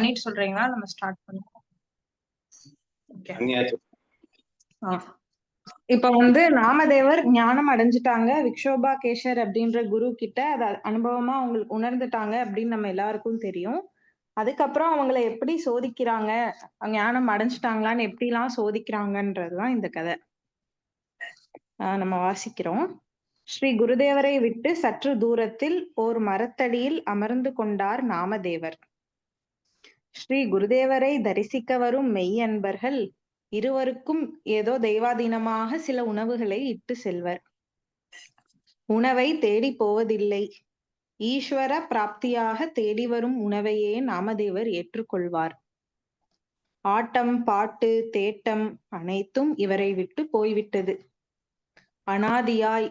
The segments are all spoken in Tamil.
பண்ணிட்டு சொல்றீங்களா? நம்ம ஸ்டார்ட் பண்ணுவோம். இப்ப வந்து நாமதேவர் ஞானம் அடைஞ்சிட்டாங்க. விக்ஷோபா கேஷர் அப்படின்ற குரு கிட்ட அத அனுபவமா அவங்களுக்கு உணர்ந்துட்டாங்க அப்படின்னு நம்ம எல்லாருக்கும் தெரியும். அதுக்கப்புறம் அவங்கள எப்படி சோதிக்கிறாங்க? ஞானம் அடைஞ்சிட்டாங்களான்னு எப்படிலாம் சோதிக்கிறாங்கன்றதுதான் இந்த கதை. ஆஹ் நம்ம வாசிக்கிறோம். ஸ்ரீ குருதேவரை விட்டு சற்று தூரத்தில் ஓர் மரத்தடியில் அமர்ந்து கொண்டார் நாமதேவர். ஸ்ரீ குருதேவரை தரிசிக்க வரும் மெய் அன்பர்கள் இருவருக்கும் ஏதோ தெய்வாதீனமாக சில உணவுகளை இட்டு செல்வர். உணவை தேடி போவதில்லை. ஈஸ்வர பிராப்தியாக தேடி வரும் உணவையே நாமதேவர் ஏற்றுக்கொள்வார். ஆட்டம் பாட்டு தேட்டம் அனைத்தும் இவரை விட்டு போய்விட்டது. அனாதியாய்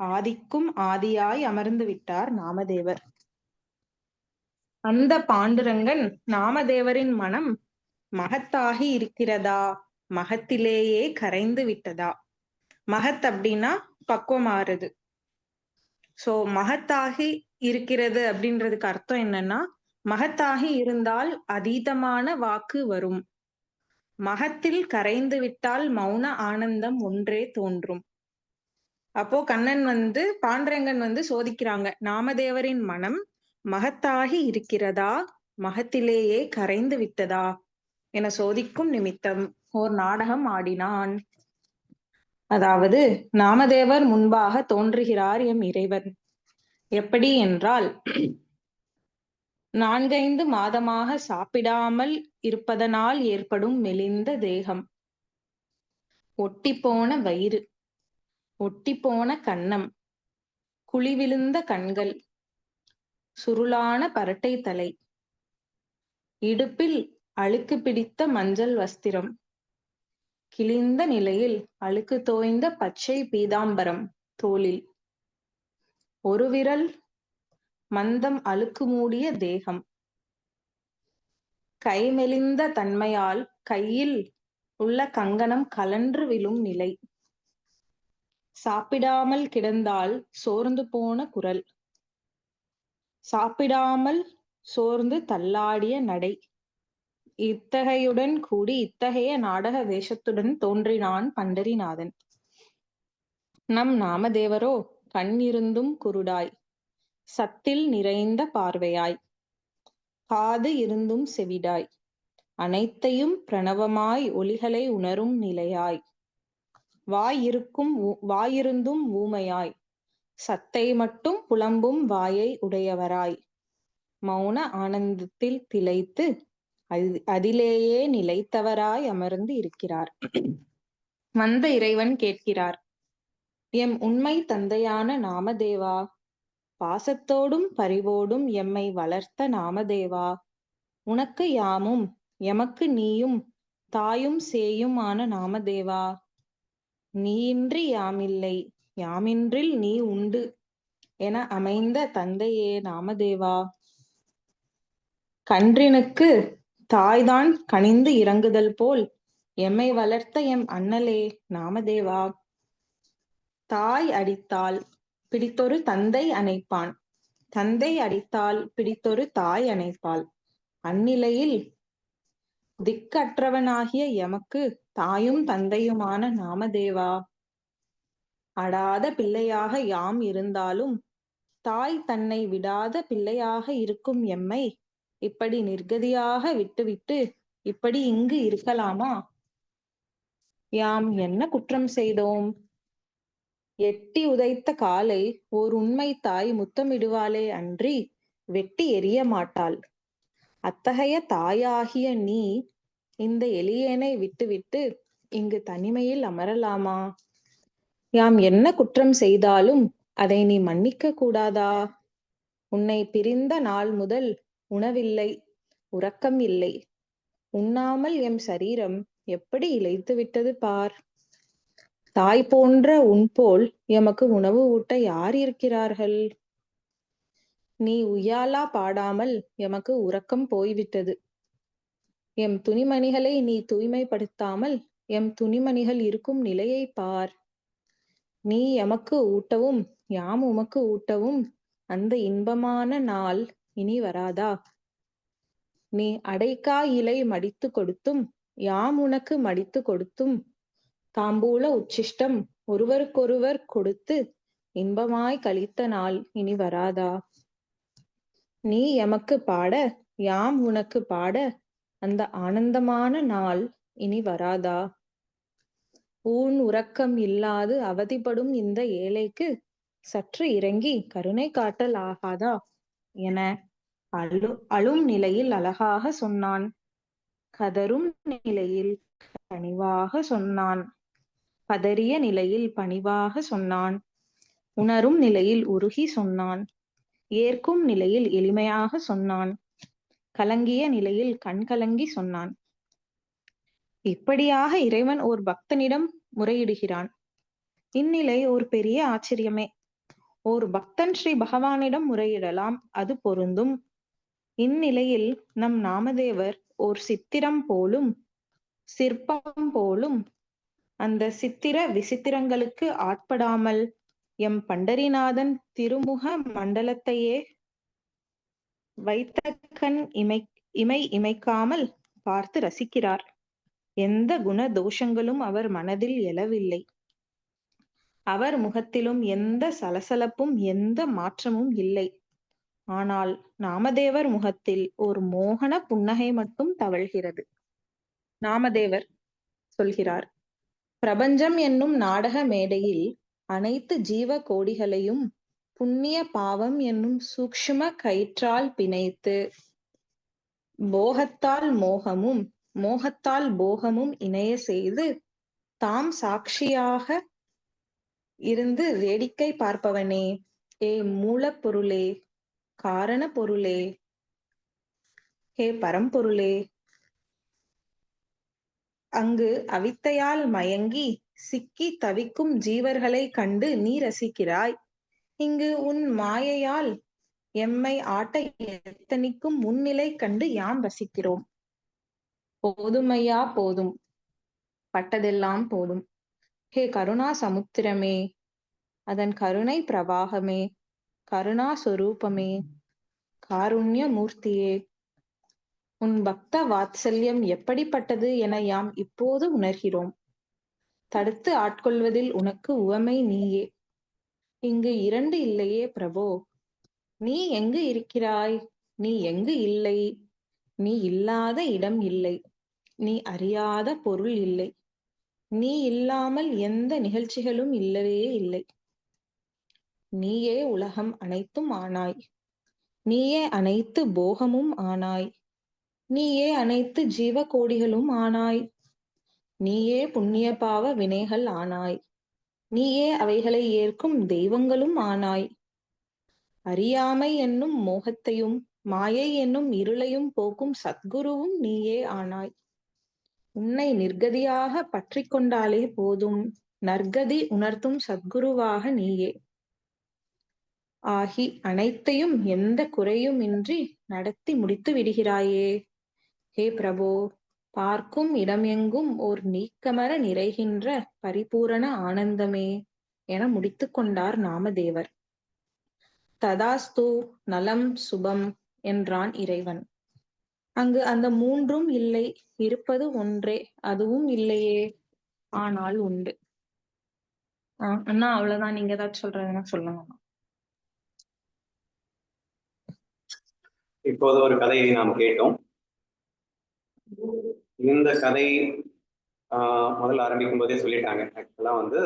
ஆதிக்கும் ஆதியாய் அமர்ந்து விட்டார் நாமதேவர். அந்த பாண்டுரங்கன் நாமதேவரின் மனம் மகத்தாகி இருக்கிறதா? மகத்திலேயே கரைந்து விட்டதா? மகத் அப்படின்னா பக்குவமாறுது சோ மகத்தாகி இருக்கிறது அப்படின்றதுக்கு அர்த்தம் என்னன்னா மகத்தாகி இருந்தால் அதீதமான வாக்கு வரும். மகத்தில் கரைந்து விட்டால் மௌன ஆனந்தம் ஒன்றே தோன்றும். அப்போ கண்ணன் வந்து பாண்டரங்கன் வந்து சோதிக்கிறாங்க நாமதேவரின் மனம் மகத்தாகி இருக்கிறதா? மகத்திலேயே கரைந்து விட்டதா? என சோதிக்கும் நிமித்தம் ஓர் நாடகம் ஆடினான். அதாவது நாமதேவர் முன்பாக தோன்றுகிறார் எம் இறைவன். எப்படி என்றால் நான்கைந்து மாதமாக சாப்பிடாமல் இருப்பதனால் ஏற்படும் மெலிந்த தேகம். ஒட்டிப்போன வயிறு ஒட்டிப்போன கன்னம் குழிவிழுந்த கண்கள் சுருளான பரட்டை தலை. இடுப்பில் அழுக்கு பிடித்த மஞ்சள் வஸ்திரம். கிழிந்த நிலையில் அழுக்கு தோய்ந்த பச்சை பீதாம்பரம் தோளில். ஒரு விரல் மந்தம் அழுக்கு மூடிய தேகம். கைமெலிந்த தன்மையால் கையில் உள்ள கங்கணம் கலன்று விழும் நிலை. சாப்பிடாமல் கிடந்தால் சோர்ந்து போன குரல். சாப்பிடாமல் சோர்ந்து தள்ளாடிய நடை. இத்தகையுடன் கூடி இத்தகைய நாடக வேஷத்துடன் தோன்றினான் பண்டரிநாதன். நம் நாமதேவரோ கண் இருந்தும் குருடாய். சத்தில் நிறைந்த பார்வையாய். காது இருந்தும் செவிடாய். அனைத்தையும் பிரணவமாய் ஒலிகளை உணரும் நிலையாய். வாயிருக்கும் வாயிருந்தும் ஊமையாய். சத்தை மட்டும் புலம்பும் வாயை உடையவராய். மௌன ஆனந்தத்தில் திளைத்து அதிலேயே நிலைத்தவராய் அமர்ந்து இருக்கிறார். வந்த இறைவன் கேட்கிறார் எம் உண்மை தந்தையான நாமதேவா? பாசத்தோடும் பரிவோடும் எம்மை வளர்த்த நாமதேவா? உனக்கு யாமும் எமக்கு நீயும் தாயும் சேயுமான நாமதேவா? நீயின்றி யாமில்லை யாமின்றில் நீ உண்டு என அமைந்த தந்தையே நாமதேவா. கன்றினுக்கு தாய்தான் கனிந்து இறங்குதல் போல் எம்மை வளர்த்த எம் அண்ணலே நாமதேவா. தாய் அடித்தால் பிடித்தொரு தந்தை அணைப்பான். தந்தை அடித்தால் பிடித்தொரு தாய் அணைப்பாள். அந்நிலையில் திக்கற்றவனாகிய எமக்கு தாயும் தந்தையுமான நாமதேவா. அடாத பிள்ளையாக யாம் இருந்தாலும் தாய் தன்னை விடாத பிள்ளையாக இருக்கும் எம்மை இப்படி நிர்கதியாக விட்டுவிட்டு இப்படி இங்கு இருக்கலாமா? யாம் என்ன குற்றம் செய்தோம்? எட்டி உதைத்த காலை ஓர் உண்மை தாய் முத்தமிடுவாளே அன்றி வெட்டி எரிய மாட்டாள். அத்தகைய தாயாகிய நீ இந்த எளியேனை விட்டுவிட்டு இங்கு தனிமையில் அமரலாமா? யாம் என்ன குற்றம் செய்தாலும் அதை நீ மன்னிக்க கூடாதா? உன்னை பிரிந்த நாள் முதல் உணவில்லை உறக்கம் இல்லை. உண்ணாமல் எம் சரீரம் எப்படி இழைத்து விட்டது பார்? தாய் போன்ற உன் போல் எமக்கு உணவு ஊட்ட யார் இருக்கிறார்கள்? நீ உயாலா பாடாமல் எமக்கு உறக்கம் போய்விட்டது. எம் துணிமணிகளை நீ தூய்மைப்படுத்தாமல் எம் துணிமணிகள் இருக்கும் நிலையை பார். நீ எமக்கு ஊட்டவும் யாம் உமக்கு ஊட்டவும் அந்த இன்பமான நாள் இனி வராதா? நீ அடைக்கா இலை மடித்து கொடுத்தும் யாம் உனக்கு மடித்து கொடுத்தும் தாம்பூல உச்சிஷ்டம் ஒருவருக்கொருவர் கொடுத்து இன்பமாய் கழித்த நாள் இனி வராதா? நீ எமக்கு பாட யாம் உனக்கு பாட அந்த ஆனந்தமான நாள் இனி வராதா? ஊன் உறக்கம் இல்லாது அவதிப்படும் இந்த ஏழைக்கு சற்று இறங்கி கருணை காட்டல் ஆகாதா? என அழு அழும் நிலையில் அழகாக சொன்னான். கதரும் நிலையில் கனிவாக சொன்னான். பதறிய நிலையில் பணிவாக சொன்னான். உணரும் நிலையில் உருகி சொன்னான். ஏற்கும் நிலையில் எளிமையாக சொன்னான். கலங்கிய நிலையில் கண்கலங்கி சொன்னான். இப்படியாக இறைவன் ஓர் பக்தனிடம் முறையிடுகிறான். இந்நிலை ஒரு பெரிய ஆச்சரியமே. ஓர் பக்தன் ஸ்ரீ பகவானிடம் முறையிடலாம் அது பொருந்தும். இந்நிலையில் நம் நாமதேவர் ஓர் சித்திரம் போலும் சிற்பம் போலும் அந்த சித்திர விசித்திரங்களுக்கு ஆட்படாமல் எம் பண்டரிநாதன் திருமுக மண்டலத்தையே வைத்த கண் இமை இமை இமைக்காமல் பார்த்து ரசிக்கிறார். எந்த குண தோஷங்களும் அவர் மனதில் எழவில்லை. அவர் முகத்திலும் எந்த சலசலப்பும் எந்த மாற்றமும் இல்லை. ஆனால் நாமதேவர் முகத்தில் ஒரு மோகன புன்னகை மட்டும் தவழ்கிறது. நாமதேவர் சொல்கிறார் பிரபஞ்சம் என்னும் நாடக மேடையில் அனைத்து ஜீவ கோடிகளையும் புண்ணிய பாவம் என்னும் சூக்ஷ்ம கயிற்றால் பிணைத்து போகத்தால் மோகமும் மோகத்தால் போகமும் இணைய செய்து தாம் சாட்சியாக இருந்து வேடிக்கை பார்ப்பவனே. ஏ மூலப்பொருளே காரண பொருளே ஹே பரம்பொருளே. அங்கு அவித்தையால் மயங்கி சிக்கி தவிக்கும் ஜீவர்களை கண்டு நீ ரசிக்கிறாய். இங்கு உன் மாயையால் எம்மை ஆட்ட எத்தனிக்கும் முன்னிலை கண்டு யாம் ரசிக்கிறோம். போதுமையா போதும். பட்டதெல்லாம் போதும். ஹே கருணா சமுத்திரமே அதன் கருணை பிரவாகமே கருணா சொரூபமே காருண்ய மூர்த்தியே. உன் பக்த வாத்சல்யம் எப்படிப்பட்டது என யாம் இப்போது உணர்கிறோம். தடுத்து ஆட்கொள்வதில் உனக்கு உவமை நீயே. இங்கு இரண்டு இல்லையே பிரபோ. நீ எங்கு இருக்கிறாய்? நீ எங்கு இல்லை? நீ இல்லாத இடம் இல்லை. நீ அறியாத பொருள் இல்லை. நீ இல்லாமல் எந்த நிகழ்ச்சிகளும் இல்லவே இல்லை. நீயே உலகம் அனைத்தும் ஆனாய். நீயே அனைத்து போகமும் ஆனாய். நீயே அனைத்து ஜீவ கோடிகளும் ஆனாய். நீயே புண்ணிய பாவ வினைகள் ஆனாய். நீயே அவைகளை ஏற்கும் தெய்வங்களும் ஆனாய். அறியாமை என்னும் மோகத்தையும் மாயை என்னும் இருளையும் போக்கும் சத்குருவும் நீயே ஆனாய். உன்னை நிர்கதியாக பற்றி கொண்டாலே போதும். நற்கதி உணர்த்தும் சத்குருவாக நீயே. ஆகி அனைத்தையும் எந்த குறையும் இன்றி நடத்தி முடித்து விடுகிறாயே. ஹே பிரபோ பார்க்கும் இடமெங்கும் ஓர் நீக்கமர நிறைகின்ற பரிபூரண ஆனந்தமே என முடித்து கொண்டார் நாமதேவர். ததாஸ்து நலம் சுபம் என்றான் இறைவன். அங்கு அந்த மூன்றும் இல்லை இருப்பது ஒன்றே அதுவும் இல்லையே ஆனால் உண்டு. அண்ணா அவ்வளவுதான். நீங்க ஏதாச்சும் சொல்றதுன்னா சொல்லுங்க. இப்போது ஒரு கதையை நாம் கேட்டோம். இந்த கதை ஆஹ், முதல்ல ஆரம்பிக்கும் போதே சொல்லிட்டாங்க. ஆக்சுவலா வந்து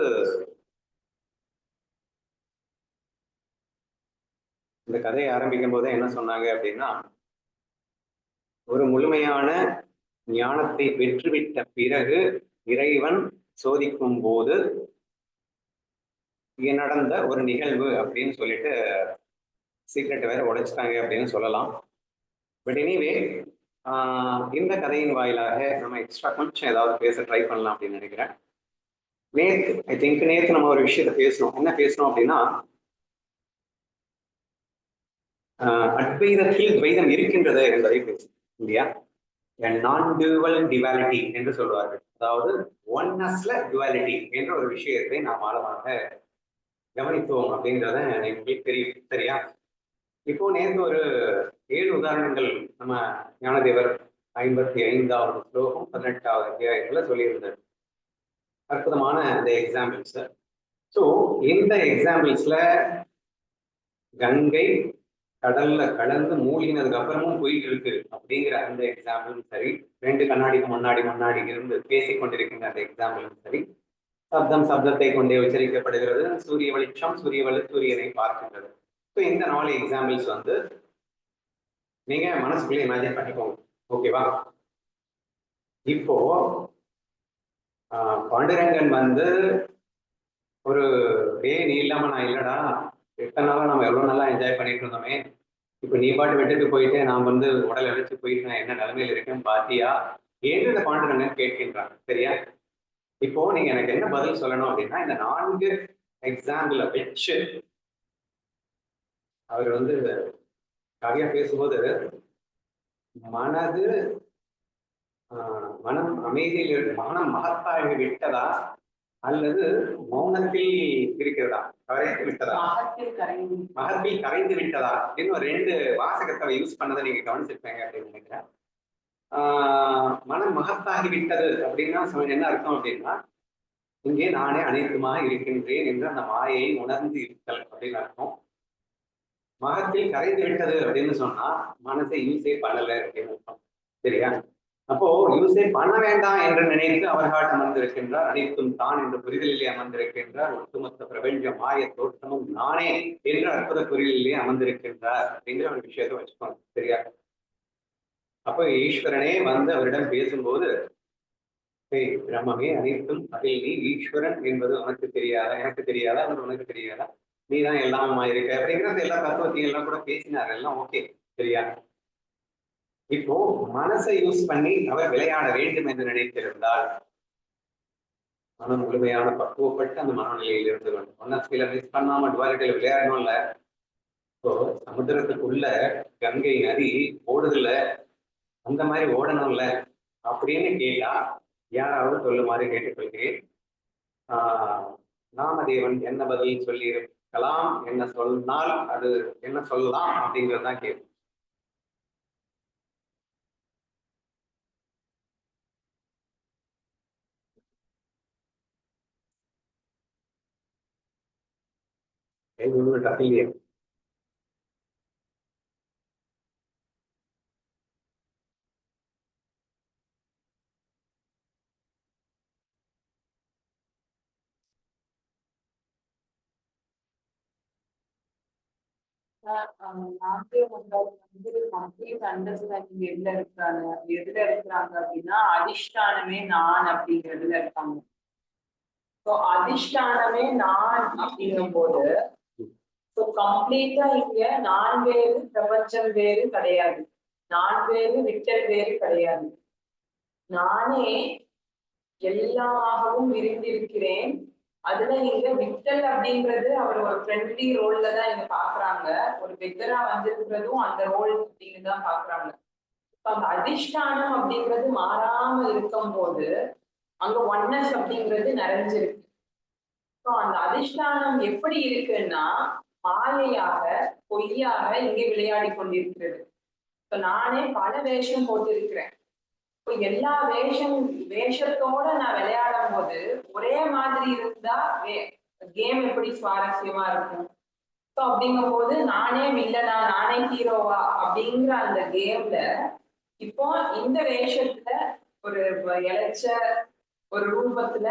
இந்த கதையை ஆரம்பிக்கும் போதே என்ன சொன்னாங்க அப்படின்னா ஒரு முழுமையான ஞானத்தை பெற்றுவிட்ட பிறகு இறைவன் சோதிக்கும் போது நடந்த ஒரு நிகழ்வு அப்படின்னு சொல்லிட்டு சீக்ரெட் வேற உடைச்சிட்டாங்க அப்படின்னு சொல்லலாம். பட் எனிவே இந்த கதையின் வாயிலாக நம்ம எக்ஸ்ட்ரா கொஞ்சம் ஏதாவது பேச ட்ரை பண்ணலாம் அப்படின்னு நினைக்கிறேன். நேத்து ஐ திங்க் நேத்து நம்ம ஒரு விஷயத்த பேசணும் என்ன பேசணும் அப்படின்னா ஆஹ் அத்வைதத்தில் துவைதம் இருக்கின்றது என்பதை பேசணும் இல்லையா நான் டியூவல் டிவாலிட்டி என்று சொல்வார்கள். அதாவது ஒன்னஸ்ல டிவாலிட்டி என்ற ஒரு விஷயத்தை நாம் ஆழமாக கவனித்தோம் அப்படின்றத எங்களுக்கு தெரியும் சரியா இப்போ நேர்ந்து ஒரு ஏழு உதாரணங்கள் நம்ம ஞானதேவர் ஐம்பத்தி ஐந்தாவது ஸ்லோகம் பதினெட்டாவது அத்தியாயத்துல சொல்லியிருந்தார். அற்புதமான அந்த எக்ஸாம்பிள்ஸ் ஸோ இந்த எக்ஸாம்பிள்ஸ்ல கங்கை கடல்ல கலந்து மூழ்கினதுக்கு அப்புறமும் போயிட்டு இருக்கு அப்படிங்கிற அந்த எக்ஸாம்பிளும் சரி ரெண்டு கண்ணாடிக்கு முன்னாடி முன்னாடி இருந்து பேசிக் கொண்டிருக்கின்ற அந்த எக்ஸாம்பிளும் சரி சப்தம் சப்தத்தை கொண்டே உச்சரிக்கப்படுகிறது சூரிய வெளிச்சம் சூரிய வெளி சூரியனை பார்க்கின்றது. ஸோ இந்த நாலு எக்ஸாம்பிள்ஸ் வந்து நீங்க மனசுக்குள்ளே இமேஜின் பண்ணிக்கோங்க. ஓகேவா இப்போ ஆஹ், பாண்டுரங்கன் வந்து ஒரு ஏ நீ இல்லாம நான் இல்லடா எத்தனை நாளா நம்ம எவ்வளவு நல்லா என்ஜாய் பண்ணிட்டு இருந்தோமே? இப்போ நீ பாட்டு விட்டுட்டு போயிட்டு நான் வந்து உடல் அழைச்சு போயிட்டு நான் என்ன நிலைமையில இருக்கேன்னு பாத்தியா? ஏன் இந்த பாண்டுரங்கன் கேட்கின்றாங்க? சரியா? இப்போ நீங்க எனக்கு என்ன பதில் சொல்லணும் அப்படின்னா இந்த நான்கு எக்ஸாம்பிள வச்சு அவர் வந்து கவியா பேசும்போது மனது ஆஹ், மனம் அமைதியில் மனம் மகத்தாகி விட்டதா? அல்லது மௌனத்தில் இருக்கிறதா? கரைந்து விட்டதா? மகத்தில் கரைந்து விட்டதா? அப்படின்னு ரெண்டு வாசகத்தை யூஸ் பண்ணதை நீங்க கவனிச்சிருப்பீங்க அப்படின்னு நினைக்கிறேன். மனம் மகத்தாகி விட்டது அப்படின்னா என்ன அர்த்தம் அப்படின்னா இங்கே நானே அனைத்துமாக இருக்கின்றேன் என்று அந்த மாயையை உணர்ந்து இருத்தல் அப்படின்னு அர்த்தம். மகத்தில் கரைந்து விட்டது அப்படின்னு சொன்னா மனசை யூஸே பண்ணல அப்படின்னு அர்த்தம். சரியா? அப்போ யூஸே பண்ண வேண்டாம் என்று நினைத்து அவர்காட் அமர்ந்திருக்கின்றார். அனைத்தும் தான் என்ற புரிதலிலே அமர்ந்திருக்கின்றார். ஒட்டுமொத்த பிரபஞ்ச மாய தோற்றமும் நானே என்ற அற்புத புரிதலிலே அமர்ந்திருக்கின்றார் அப்படிங்கிற ஒரு விஷயத்தை வச்சுக்கோங்க. சரியா? அப்போ ஈஸ்வரனே வந்து அவரிடம் பேசும்போது பிரம்மமே அனைத்தும் அதில் நீ ஈஸ்வரன் என்பது உனக்கு தெரியாதா? எனக்கு தெரியாதா? அது உனக்கு தெரியாதா? நீ தான் எல்லாமா இருக்க அப்படிங்கிறது எல்லா தத்துவத்தையும் எல்லாம் கூட பேசினார். எல்லாம் ஓகே. சரியா? இப்போ மனசை யூஸ் பண்ணி அவர் விளையாட வேண்டும் என்று நினைத்திருந்தால் மனம் முழுமையான பக்குவப்பட்டு அந்த மனநிலையில் இருந்து வேண்டும் ஒன்னா சில மிஸ் பண்ணாம டுவாரிட்டியில விளையாடணும்ல இப்போ சமுத்திரத்துக்குள்ள கங்கை நதி ஓடுதுல அந்த மாதிரி ஓடணும்ல. அப்படின்னு கேட்டா யாராவது சொல்லுமாறு கேட்டுக்கொள்கிறேன். ஆஹ் நாமதேவன் என்ன பதில் சொல்லி இருக்கலாம் என்ன சொன்னால் அது என்ன சொல்லலாம் அப்படிங்கிறதான் தான் கேள்வி கேள்வி டஃபில்லையே நாட்டே வந்தால் அண்டர்ஸ்டாண்டிங் எதுல இருக்காங்க? எதுல இருக்கிறாங்க அப்படின்னா அதிஷ்டானமே நான் அப்படிங்கிறதுல இருக்காங்க. ஸோ அதிஷ்டானமே நான் அப்படிங்கும் போது ஸோ கம்ப்ளீட்டா இங்க நான் வேறு பிரபஞ்சம் வேறு கிடையாது. நான் வேறு விட்டல் வேறு கிடையாது. நானே எல்லாமாகவும் இருந்திருக்கிறேன் அதுல இங்க விட்டல் அப்படின்றது அவர் ஒரு ஃப்ரெண்ட்லி ரோல்ல தான் இங்க பாக்குறாங்க. ஒரு பெக்கரா வந்திருக்கிறதும் அந்த ரோல் அப்படின்னு தான் பாக்குறாங்க. இப்ப அந்த அதிஷ்டானம் அப்படிங்கிறது மாறாம இருக்கும் போது அங்க ஒன்னஸ் அப்படிங்கிறது நிறைஞ்சிருக்கு. ஸோ அந்த அதிஷ்டானம் எப்படி இருக்குன்னா மாயையாக பொய்யாக இங்கே விளையாடி கொண்டிருக்கிறது. இப்ப நானே பல வேஷம் போட்டிருக்கிறேன். இப்போ எல்லா வேஷம் வேஷத்தோட நான் விளையாடும் போது ஒரே மாதிரி இருந்தா கேம் எப்படி சுவாரஸ்யமா இருக்கும்? ஸோ அப்படிங்கும் போது நானே வில்லனா நானே ஹீரோவா அப்படிங்கிற அந்த கேம்ல இப்போ இந்த வேஷத்துல ஒரு இழைச்ச ஒரு ரூபத்துல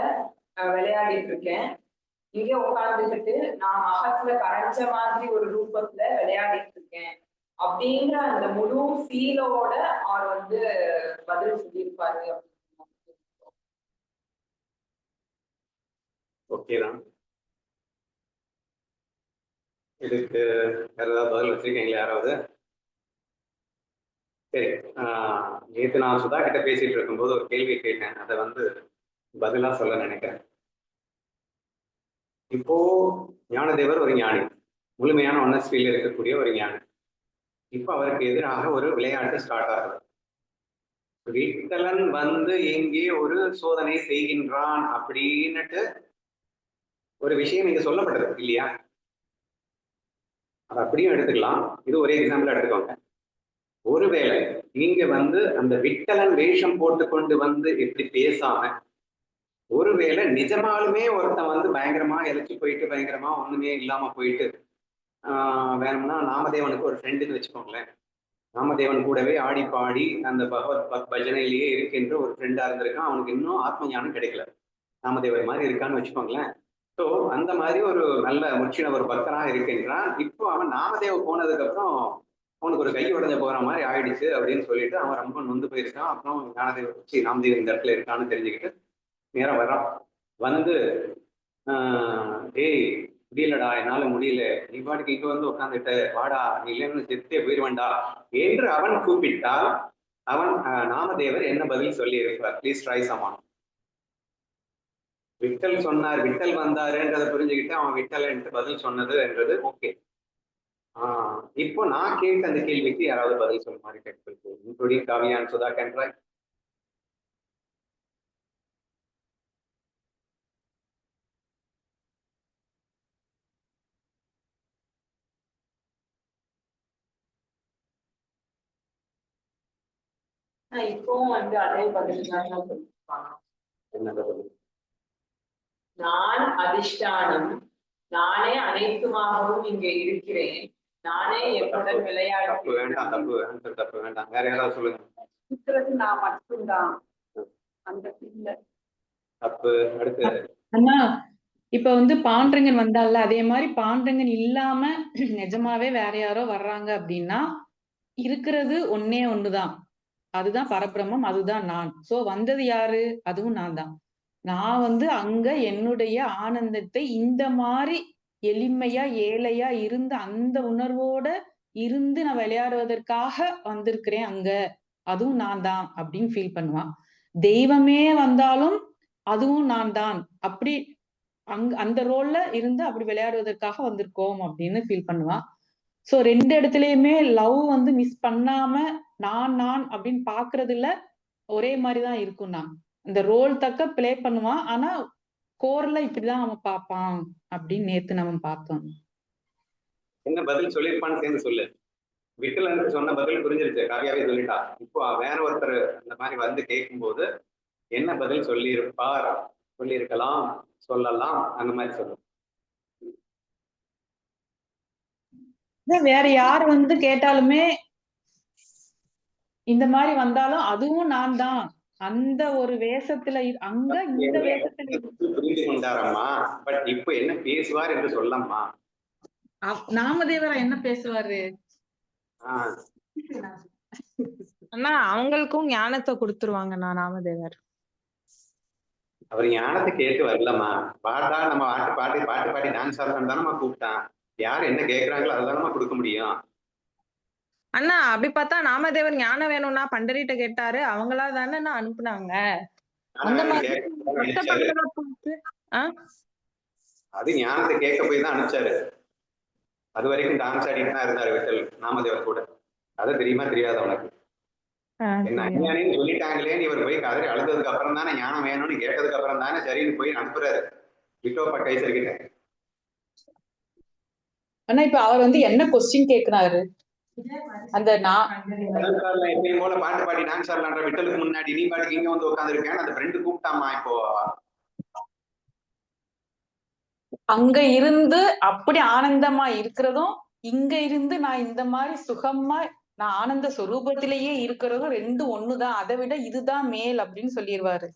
விளையாடிட்டு இருக்கேன். இங்க உட்கார்ந்துகிட்டு நான் மகத்துல கரைஞ்ச மாதிரி ஒரு ரூபத்துல விளையாடிட்டு இருக்கேன் அப்படிங்கிற அந்த முழு ஃபீலோட அவர் வந்து பதில் சொல்லியிருப்பாரு ஓகேதான் இதுக்கு வேற ஏதாவது பதில் வச்சிருக்கீங்களா யாராவது? சரி ஆஹ் நேத்து நான் சுதா கிட்ட பேசிட்டு இருக்கும்போது ஒரு கேள்வி கேட்டேன். அதை வந்து பதிலா சொல்ல நினைக்கிறேன். இப்போ ஞானதேவர் ஒரு ஞானி. முழுமையான ஒன்னஸ்டியில் இருக்கக்கூடிய ஒரு ஞானி. இப்போ அவருக்கு எதிராக ஒரு விளையாட்டு ஸ்டார்ட் ஆகுது. விட்டலன் வந்து எங்கே ஒரு சோதனை செய்கின்றான் அப்படின்னுட்டு ஒரு விஷயம் இங்க சொல்லப்பட்டது இல்லையா? அது அப்படியும் எடுத்துக்கலாம். இது ஒரே எக்ஸாம்பிள் எடுத்துக்கோங்க. ஒருவேளை நீங்க வந்து அந்த விட்டலன் வேஷம் போட்டு கொண்டு வந்து எப்படி பேசாம ஒருவேளை நிஜமாலுமே ஒருத்தன் வந்து பயங்கரமா இழைச்சி போயிட்டு பயங்கரமா ஒண்ணுமே இல்லாம போயிட்டு ஆஹ் வேணும்னா நாமதேவனுக்கு ஒரு ஃப்ரெண்டுன்னு வச்சுக்கோங்களேன். நாமதேவன் கூடவே ஆடி பாடி அந்த பகவத் பத் பஜனையிலேயே இருக்கின்ற ஒரு ஃப்ரெண்டா இருந்திருக்கான். அவனுக்கு இன்னும் ஆத்ம ஞானம் கிடைக்கல. நாமதேவர் மாதிரி இருக்கான்னு வச்சுக்கோங்களேன். ஸோ அந்த மாதிரி ஒரு நல்ல முற்றின ஒரு பக்தனா இருக்கின்றான். இப்போ அவன் நாமதேவ போனதுக்கு அப்புறம் அவனுக்கு ஒரு கை உடைஞ்ச போற மாதிரி ஆயிடுச்சு அப்படின்னு சொல்லிட்டு அவன் ரொம்ப நொந்து போயிருக்கான். அப்புறம் ஞானதேவ சி நாமதேவன் இந்த இடத்துல இருக்கான்னு தெரிஞ்சுக்கிட்டு நேரம் வரான் வந்து ஆஹ் முடியலடா என்னால முடியல. நீ பாட்டுக்கு இங்க வந்து உட்காந்துட்ட வாடா நீ இல்லைன்னு செத்தே போயிருவேன்டா என்று அவன் கூப்பிட்டால் அவன் நாமதேவர் என்ன பதில் சொல்லி இருப்பார் ப்ளீஸ் ட்ரை சமான் விட்டல் சொன்னார் விட்டல் வந்தாருன்றதை புரிஞ்சுக்கிட்டு அவன் விட்டல் பதில் சொன்னது என்றது ஓகே. ஆஹ் இப்போ நான் கேட்ட அந்த கேள்விக்கு யாராவது பதில் சொல்ல மாதிரி கேட்பது இன்க்ளூடிங் காவியான் சுதா கேன் இப்பவும் வந்து அதே பதில் நான் அதிஷ்டானம். நானே அனைத்துமாகவும் இங்க இருக்கிறேன். நானே எப்படன் தப்பு. விளையாடுகிறேன். வேண்டாம் தப்பு answer தப்பு வேண்டாம். வேற யாராவது சொல்லுங்க. இருக்கிறது நான் மட்டும்தான். அந்த இல்ல. தப்பு. அடுத்து. அண்ணா இப்ப வந்து பாண்டரங்கன் வந்தால அதே மாதிரி பாண்டரங்கன் இல்லாம நிஜமாவே வேற யாரோ வர்றாங்க அப்படின்னா இருக்கிறது ஒன்னே ஒண்ணுதான். அதுதான் பரபிரம்மம் அதுதான் நான். சோ வந்தது யாரு? அதுவும் நான் தான். நான் வந்து அங்க என்னுடைய ஆனந்தத்தை இந்த மாதிரி எளிமையா ஏழையா இருந்து அந்த உணர்வோட இருந்து நான் விளையாடுவதற்காக வந்திருக்கிறேன் அங்க. அதுவும் நான் தான் அப்படின்னு ஃபீல் பண்ணுவான். தெய்வமே வந்தாலும் அதுவும் நான் தான். அப்படி அங் அந்த ரோல்ல இருந்து அப்படி விளையாடுவதற்காக வந்திருக்கோம் அப்படின்னு ஃபீல் பண்ணுவான். சோ ரெண்டு இடத்துலயுமே லவ் வந்து மிஸ் பண்ணாம நான் நான் அப்படின்னு பாக்குறதுல ஒரே மாதிரிதான் இருக்கும் நான். இந்த ரோல் தக்க பிளே பண்ணுவான். ஆனா கோர்ல இப்படிதான் அவன் பாப்பான் அப்படின்னு நேத்து நம்ம பார்த்தோம். என்ன பதில் சொல்லியிருப்பான்னு சேர்ந்து சொல்லு. விட்டலனுக்கு சொன்ன பதில் புரிஞ்சிருச்சு. காவியாவே சொல்லிட்டா. இப்போ வேற ஒருத்தர் அந்த மாதிரி வந்து கேட்கும்போது என்ன பதில் சொல்லியிருப்பார்? சொல்லியிருக்கலாம் சொல்லலாம் அந்த மாதிரி சொல்லுவோம் வேற யார் வந்து கேட்டாலுமே இந்த மாதிரி வந்தாலும் அதுவும் நான் தான். அந்த ஒரு வேஷத்துல அங்க இந்த வேஷத்துல புரிந்து கொண்டாரம்மா. பட் இப்போ என்ன பேசுவார் என்று சொல்லம்மா. நாமதேவரா என்ன பேசுவாரு? ஆஹ் அண்ணா அவங்களுக்கும் ஞானத்தை கொடுத்துருவாங்கண்ணா நாமதேவர். அவர் ஞானத்தை கேட்டு வரலம்மா. பாட்டா நம்ம பாட்டு பாடி பாட்டு பாடி டான்ஸ் ஆடுறோம் கூப்பிட்டான். யார் என்ன கேக்குறாங்களோ அதை தானம்மா கொடுக்க முடியும். அண்ணா அப்படி பார்த்தா நாமதேவர் ஞானம் வேணும்னா பண்டரிட்ட கேட்டாரு. அவங்களா தானே அனுப்புனாங்க. அது ஞானத்தை கேட்க போய் தான் அனுப்பிச்சாரு. அது வரைக்கும் டான்ஸ் ஆடிட்டு தான் இருந்தாரு விட்டல் நாமதேவர் கூட. அது தெரியுமா? தெரியாத உனக்கு ஆ, என்ன. அஞ்ஞானின்னு சொல்லிட்டாங்களேன்னு இவர் போய் கதறி அழுததுக்கு அப்புறம் தானே ஞானம் வேணும்னு கேட்டதுக்கு அப்புறம் தானே சரின்னு போய் அனுப்புறாரு. விட்டோப்பா கைசர் கிட்ட. ஆனா இப்ப அவர் வந்து என்ன கொஸ்டின் கேக்குறாரு? அந்த நான் போல பாட்டு பாடி டான்ஸ் ஆடலான்ற விட்டலுக்கு முன்னாடி. நீ பாட்டுக்கு இங்க வந்து உட்காந்துருக்கேன் அந்த ஃப்ரெண்டு கூப்பிட்டாமா இப்போ. அங்க இருந்து அப்படி ஆனந்தமா இருக்கிறதும் இங்க இருந்து நான் இந்த மாதிரி சுகமா நான் ஆனந்த சொரூபத்திலேயே இருக்கிறதும் ரெண்டு ஒண்ணுதான். அதை விட இதுதான் மேல் அப்படின்னு சொல்லிடுவாரு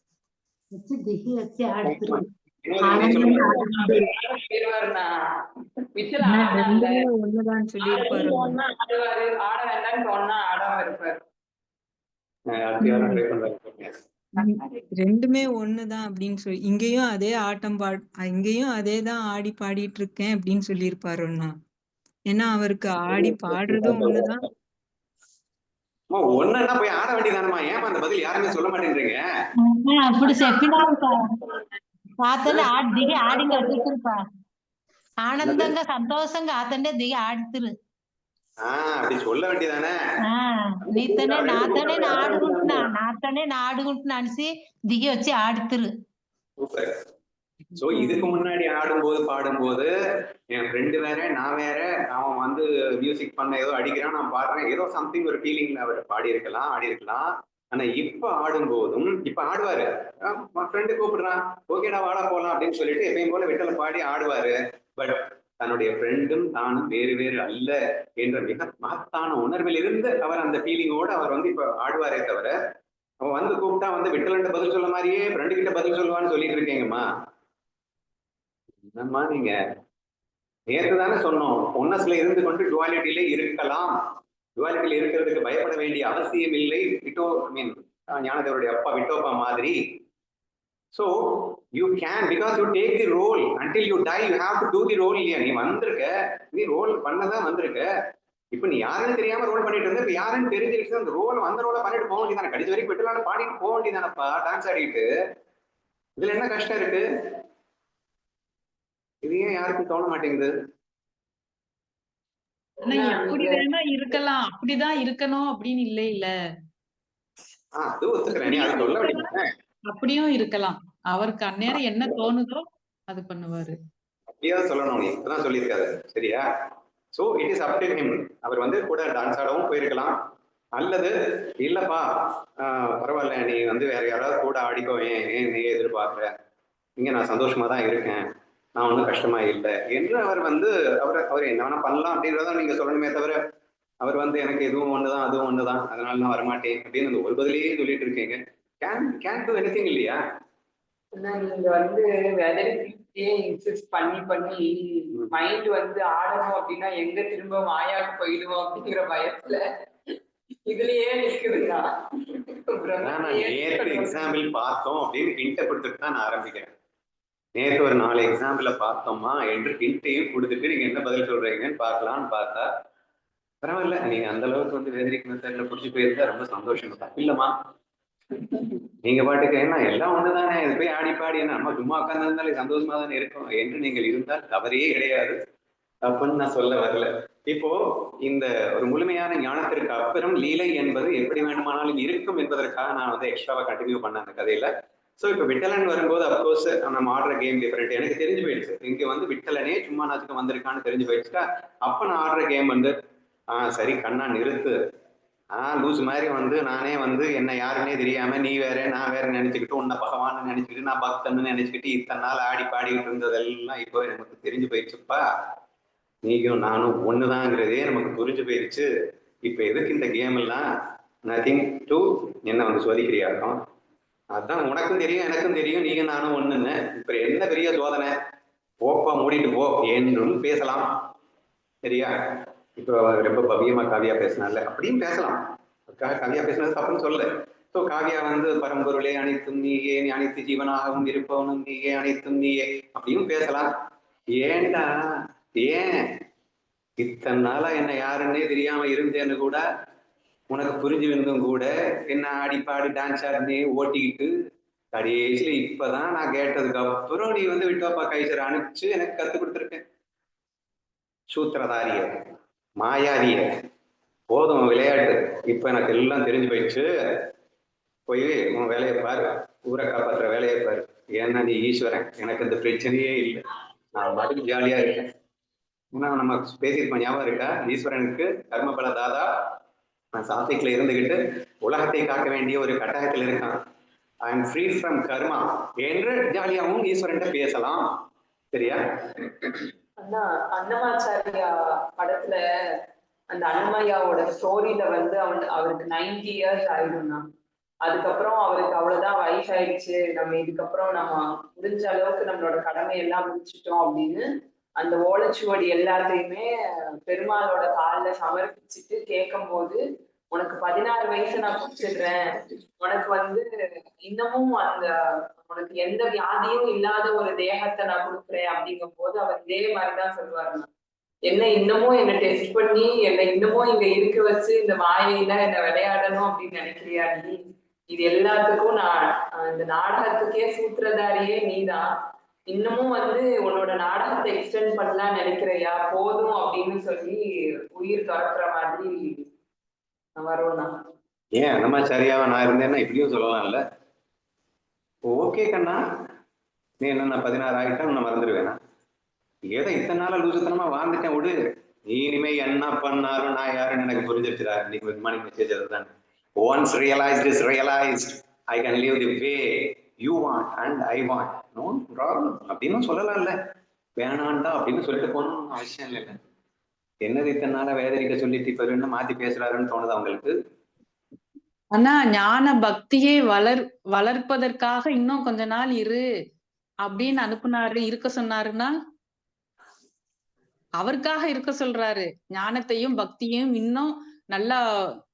ரெண்டுமே ஒண்ணுதான் அப்படின்னு சொல்லி இங்கேயும் அதே ஆட்டம் பாட் இங்கேயும் அதே தான் ஆடி பாடிட்டு இருக்கேன் அப்படின்னு சொல்லி இருப்பாருன்னா ஏன்னா அவருக்கு ஆடி பாடுறதும் ஒண்ணுதான். ஒண்ணுன்னா போய் ஆட வேண்டியதானமா ஏமா அந்த பதில் யாருமே சொல்ல மாட்டேன்றீங்க అతను ఆడి దిగి ఆడి కట్టుకురుపా ఆనందంగా సంతోషంగా అతనే దిగి ఆడుతురు ஆஹ் அப்படி சொல்ல வேண்டியதானே ఆ నీతోనే నాతోనే నా ఆడుకుంటున్నా నాతోనే నా ఆడుకుంటున్నా అనేసి దిగి వచ్చి ఆడుతురు சூப்பர் சோ இதுக்கு முன்னாடி ஆடும்போது பாடும்போது என் ஃப்ரெண்டு வேற நான் வேற அவன் வந்து மியூசிக் பண்ண ஏதோ அடிக்கிறான் நான் பாடுறேன் ஏதோ சம்திங் ஒரு ஃபீலிங்ல அவர் பாடி இருக்கலாம் ஆடி இருக்கலாம் ஆனா இப்ப ஆடும்போதும் இப்ப ஆடுவாரு. ஃப்ரெண்டு கூப்பிடுறான் ஓகேடா வாடா போலாம் அப்படின்னு சொல்லிட்டு எப்பயும் போல விட்டல பாடி ஆடுவாரு. பட் தன்னுடைய ஃப்ரெண்டும் தானும் வேறு வேறு அல்ல என்ற மிக மகத்தான உணர்வில் இருந்து அவர் அந்த ஃபீலிங்கோட அவர் வந்து இப்ப ஆடுவாரே தவிர அவன் வந்து கூப்பிட்டா வந்து விட்டலன்ட்ட பதில் சொல்ல மாதிரியே ஃப்ரெண்டு கிட்ட பதில் சொல்லுவான்னு சொல்லிட்டு இருக்கீங்கம்மா. என்னம்மா நீங்க? நேற்று தானே சொன்னோம் ஒன்னஸ்ல இருந்து கொண்டு டுவாலிட்டியில இருக்கலாம். துவாரிகள் இருக்கிறதுக்கு பயப்பட வேண்டிய அவசியம் இல்லை. விட்டோ ஐ மீன் ஞானதேவருடைய அப்பா விட்டோப்பா மாதிரி. So you can because you take the role until you die you have to do the role இல்லையா? நீ வந்திருக்க நீ ரோல் பண்ணதான் வந்திருக்க. இப்ப நீ யாருன்னு தெரியாம ரோல் பண்ணிட்டு இருந்த இப்ப யாருன்னு தெரிஞ்சிருச்சு அந்த ரோல் அந்த ரோலை பண்ணிட்டு போக வேண்டியதானே கடைசி வரைக்கும் விட்டுலான்னு பாடிட்டு போக வேண்டியதானப்பா டான்ஸ் ஆடிட்டு. இதுல என்ன கஷ்டம் இருக்கு? இது ஏன் யாருக்கும் தோண மாட்டேங்குது? ஆனா எப்படி வேணா இருக்கலாம். அப்படிதான் இருக்கணும் அப்படின்னு இல்ல இல்ல. அப்படியும் இருக்கலாம். அவருக்கு அந்நேரம் என்ன தோணுதோ அது பண்ணுவாரு. அப்படியா சொல்லணும். இப்பதான் சொல்லியிருக்காரு. சரியா? So it is up to him அவர் வந்து கூட டான்ஸ் ஆடவும் போயிருக்கலாம். அல்லது இல்லப்பா. பரவாயில்ல. நீ வந்து வேற யாராவது கூட ஆடிக்கோ. ஏன் ஏன் நீ எதிர்பார்க்குற? இங்க நான் சந்தோஷமா தான் இருக்கேன். நான் ஒன்றும் கஷ்டமா இல்லை என்று அவர் வந்து அவர் அவர் என்ன வேணா பண்ணலாம் அப்படின்றத நீங்க சொல்லணுமே தவிர அவர் வந்து எனக்கு இதுவும் ஒண்ணுதான் அதுவும் ஒண்ணுதான் அதனால நான் வரமாட்டேன் அப்படின்னு அந்த ஒரு பதிலேயே சொல்லிட்டு இருக்கீங்க. கேன் கேன் டூ எனிதிங் இல்லையா? நீங்க வந்து வெதரிக்கிட்டே இன்சிஸ்ட் பண்ணி பண்ணி மைண்ட் வந்து ஆடணும் அப்படின்னா எங்க திரும்ப மாயாக்கு போயிடுவோம் அப்படிங்கிற பயத்துல இதுலயே நிக்குதுங்க நான் நேற்று எக்ஸாம்பிள் பார்த்தோம் அப்படின்னு கொடுத்துட்டு தான் நான் ஆரம்பிக்கிறேன். நேற்று ஒரு நாலு எக்ஸாம்பிள பார்த்தோமா? என்று ஹிண்ட்டையும் கொடுத்துட்டு நீங்க என்ன பதில் சொல்றீங்கன்னு பார்க்கலாம்னு பார்த்தா பரவாயில்ல நீங்க அந்த அளவுக்கு வந்து வேதிரிக் மெத்தட்ல புடிச்சு போயிருந்தா ரொம்ப சந்தோஷம் தான். இல்லம்மா. நீங்க பாட்டுக்கு என்ன எல்லாம் ஒண்ணுதானே இது போய் ஆடி பாடி என்ன? நம்ம சும்மா உட்காந்துருந்தாலே சந்தோஷமா தானே இருக்கும். என்று நீங்கள் இருந்தால் தவறே கிடையாது. அப்படின்னு நான் சொல்ல வரல. இப்போ இந்த ஒரு முழுமையான ஞானத்திற்கு அப்புறம் லீலை என்பது எப்படி வேண்டுமானாலும் இருக்கும் என்பதற்காக நான் வந்து எக்ஸ்ட்ராவா கண்டினியூ பண்ண அந்த கதையில. ஸோ இப்போ விட்டலன் வரும்போது அப்கோர்ஸ் நம்ம ஆடுற கேம் டிஃப்ரெண்ட் எனக்கு தெரிஞ்சு போயிடுச்சு. இங்கே வந்து விட்டலனே சும்மா நாச்சுக்கு வந்திருக்கான்னு தெரிஞ்சு போயிடுச்சுட்டா அப்போ நான் ஆடுற கேம் வந்து ஆஹ் சரி கண்ணா நிறுத்து. ஆ லூஸ் மாதிரி வந்து நானே வந்து என்ன யாருன்னே தெரியாம நீ வேற நான் வேற நினைச்சுக்கிட்டு உன்னை பகவான் நினைச்சுக்கிட்டு நான் பக்தன்னு நினைச்சுக்கிட்டு இத்தனை நாள் ஆடி பாடிக்கிட்டு இருந்ததெல்லாம் இப்போ நமக்கு தெரிஞ்சு போயிடுச்சுப்பா. நீயும் நானும் ஒண்ணுதாங்கிறதே நமக்கு புரிஞ்சு போயிடுச்சு. இப்போ எதுக்கு இந்த கேம் எல்லாம்? நதிங் டு என்ன வந்து சோதிக்கிறியாக்கும் அதான் உனக்கும் தெரியும் எனக்கும் தெரியும் நீங்க நானும் ஒண்ணுன்னு. இப்ப என்ன பெரிய சோதனை? போப்பா மூடிட்டு போ என்றும் பேசலாம். சரியா? இப்போ ரொம்ப பவியமா காவியா பேசினால அப்படியும் பேசலாம். கா- காவியா பேசினது தப்புன்னு சொல்லு ஸோ காவியா வந்து பரம்பொருளே அனைத்தும் நீயே நீ அனைத்து ஜீவனாகவும் இருப்பவனும் நீயே அனைத்தும் நீயே. அப்படியும் பேசலாம். ஏன்டா ஏன்? இத்தனை நாளா என்ன யாருன்னே தெரியாம இருந்தேன்னு கூட உனக்கு புரிஞ்சு வந்தும் கூட என்ன ஆடி பாடி டான்ஸ் ஆடினே ஓட்டிக்கிட்டு கடைசியில இப்பதான் நான் கேட்டதுக்கு அப்புறம் நீ வந்து விட்டோப்பா கைசர் அனுப்பிச்சு எனக்கு கத்து கொடுத்துருக்கேன் சூத்திரதாரிய மாயாதிய போதும் விளையாட்டு. இப்ப எனக்கு எல்லாம் தெரிஞ்சு போயிடுச்சு. போய் உன் வேலையை பாரு. ஊரை காப்பாத்துற வேலையை பாரு. ஏன்னா நீ ஈஸ்வரன். எனக்கு இந்த பிரச்சனையே இல்லை. நான் பாட்டுக்கு ஜாலியா இருக்கேன். ஏன்னா நம்ம பேசியிருப்போம் ஞாபகம் இருக்கா? ஈஸ்வரனுக்கு கர்மபல தாதா நான் சாத்திக்ல இருந்துகிட்டு உலகத்தை காக்க வேண்டிய ஒரு கட்டகத்தில் இருக்கான். I am free from karma என்று ஜாலியாகவும் ஈஸ்வரன்ட்ட பேசலாம். சரியா? அண்ணா அன்னமாச்சாரியா படத்துல அந்த அன்னமையாவோட ஸ்டோரியில வந்து அவன் அவருக்கு 90 இயர்ஸ் ஆயிடும்னா அதுக்கப்புறம் அவருக்கு அவ்வளவுதான் வயசாயிடுச்சு. நம்ம இதுக்கப்புறம் நம்ம முடிஞ்ச அளவுக்கு நம்மளோட கடமை எல்லாம் முடிச்சிட்டோம் அப்படின்னு அந்த ஓலைச்சுவடி எல்லாத்தையுமே பெருமாளோட காலில் சமர்ப்பிச்சுட்டு கேட்கும்போது உனக்கு பதினாறு வயசு நான் குடிச்சிடுறேன் உனக்கு வந்து இன்னமும் அந்த உனக்கு எந்த வியாதியும் இல்லாத ஒரு தேகத்தை நான் கொடுக்குறேன். அப்படிங்கும் போது அவர் இதே மாதிரிதான் சொல்லுவாரு என்ன இன்னமும் என்ன டெஸ்ட் பண்ணி என்னை இன்னமும் இங்க இருக்க வச்சு இந்த மாயையில என்ன விளையாடணும் அப்படின்னு நினைக்கிறியா நீ? இது எல்லாத்துக்கும் நான் இந்த நாடகத்துக்கே சூத்திரதாரியே நீதான். இன்னமும் வந்து உன்னோட நாடகத்தை எக்ஸ்டெண்ட் பண்ணலாம் நினைக்கிறையா? போதும் அப்படின்னு சொல்லி உயிர் துறக்கிற மாதிரி வரும்ண்ணா ஏன்? அந்த மாதிரி சரியாவா நான் இருந்தேன்னா இப்படியும் சொல்லலாம்ல. ஓகே கண்ணா. நீ என்ன நான் பதினாறு ஆகிட்டா நான் மறந்துடுவேனா? ஏதோ இத்தனை நாளா லூசுத்தனமா வாழ்ந்துட்டேன் விடு. நீ இனிமே என்ன பண்ணாலும் நான் யாருன்னு எனக்கு புரிஞ்சிருச்சுடா. இன்னைக்கு விமானி மார்னிங் மெசேஜ் அதுதான். Once realized is realized I can leave the way you want and I want no problem அப்படின்னு சொல்லலாம்ல. வேணாண்டா அப்படின்னு சொல்லிட்டு போகணும்னு அவசியம் இல்லைல்ல. என்னது இத்தனை நாளா வேதரிக்க சொல்லிட்டு இப்ப என்ன மாத்தி பேசுறாருன்னு தோணுது அவங்களுக்கு ஆனா ஞான பக்தியை வளர் வளர்ப்பதற்காக இன்னும் கொஞ்ச நாள் இரு அப்படின்னு அனுப்புனாரு இருக்க சொன்னாருன்னா? அவருக்காக இருக்க சொல்றாரு. ஞானத்தையும் பக்தியும் இன்னும் நல்லா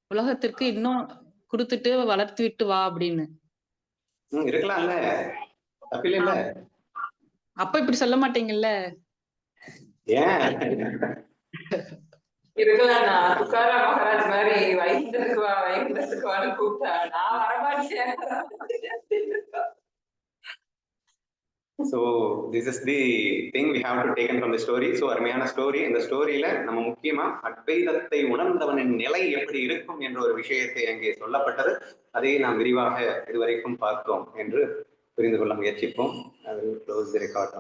உலகத்திற்கு இன்னும் கொடுத்துட்டு வளர்த்து விட்டு வா அப்படின்னு. இருக்கலாம்ல. அப்ப இப்படி சொல்ல மாட்டீங்கல்ல? ஏன் இருக்கலாம்ண்ணா துக்காரா மகாராஜ் மாதிரி வைகுண்டத்துக்கு வா வைகுண்டத்துக்கு வான்னு கூப்பிட்டா நான் வரமாட்டேன். So this is the thing we have to taken from the story so அருமையான ஸ்டோரி இந்த ஸ்டோரியில நம்ம முக்கியமா அத்வைதத்தை உணர்ந்தவனின் நிலை எப்படி இருக்கும் என்ற ஒரு விஷயத்தை அங்கே சொல்லப்பட்டது. அதை நாம் விரிவாக இதுவரைக்கும் பார்த்தோம் என்று புரிந்து கொள்ள முயற்சிப்போம். Close the record